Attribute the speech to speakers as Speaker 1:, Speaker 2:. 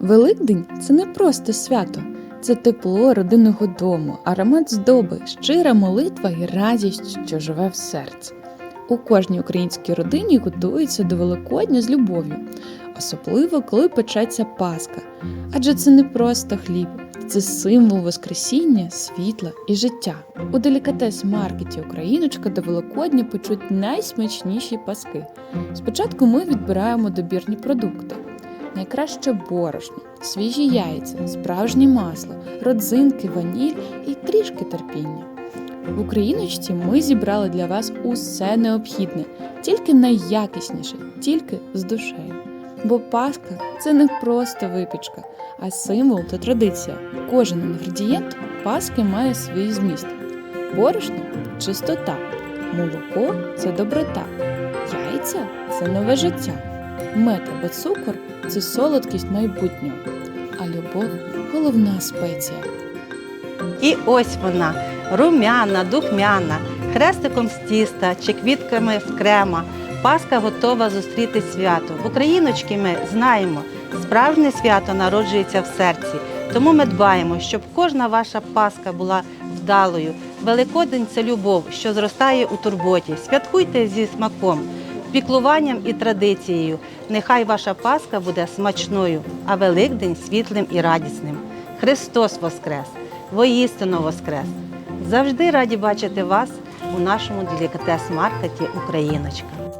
Speaker 1: Великдень це не просто свято, це тепло родинного дому, аромат здоби, щира молитва і радість, що живе в серці. У кожній українській родині готуються до Великодня з любов'ю, особливо коли печеться Пасха. Адже це не просто хліб, це символ Воскресіння, світла і життя. У делікатес-маркеті Україночка до Великодня печуть найсмачніші паски. Спочатку ми відбираємо добірні продукти. Найкраще борошно, свіжі яйця, справжнє масло, родзинки, ваніль і трішки терпіння. В Україночці ми зібрали для вас усе необхідне, тільки найякісніше, тільки з душею. Бо Пасха це не просто випічка, а символ та традиція. Кожен інгредієнт Пасхи має свій зміст. Борошно чистота, молоко це доброта, яйця це нове життя, мед або цукор це солодкість майбутнього, а любов головна спеція.
Speaker 2: І ось вона, румяна, духмяна, хрестиком з тіста чи квітками з крема. Пасха готова зустріти свято. В Україночки ми знаємо, справжнє свято народжується в серці. Тому ми дбаємо, щоб кожна ваша Пасха була вдалою. Великодень це любов, що зростає у турботі. Святкуйте зі смаком, піклуванням і традицією. Нехай ваша Пасха буде смачною, а Великдень світлим і радісним. Христос Воскрес! Воістину Воскрес! Завжди раді бачити вас у нашому делікатес-маркеті Україночка.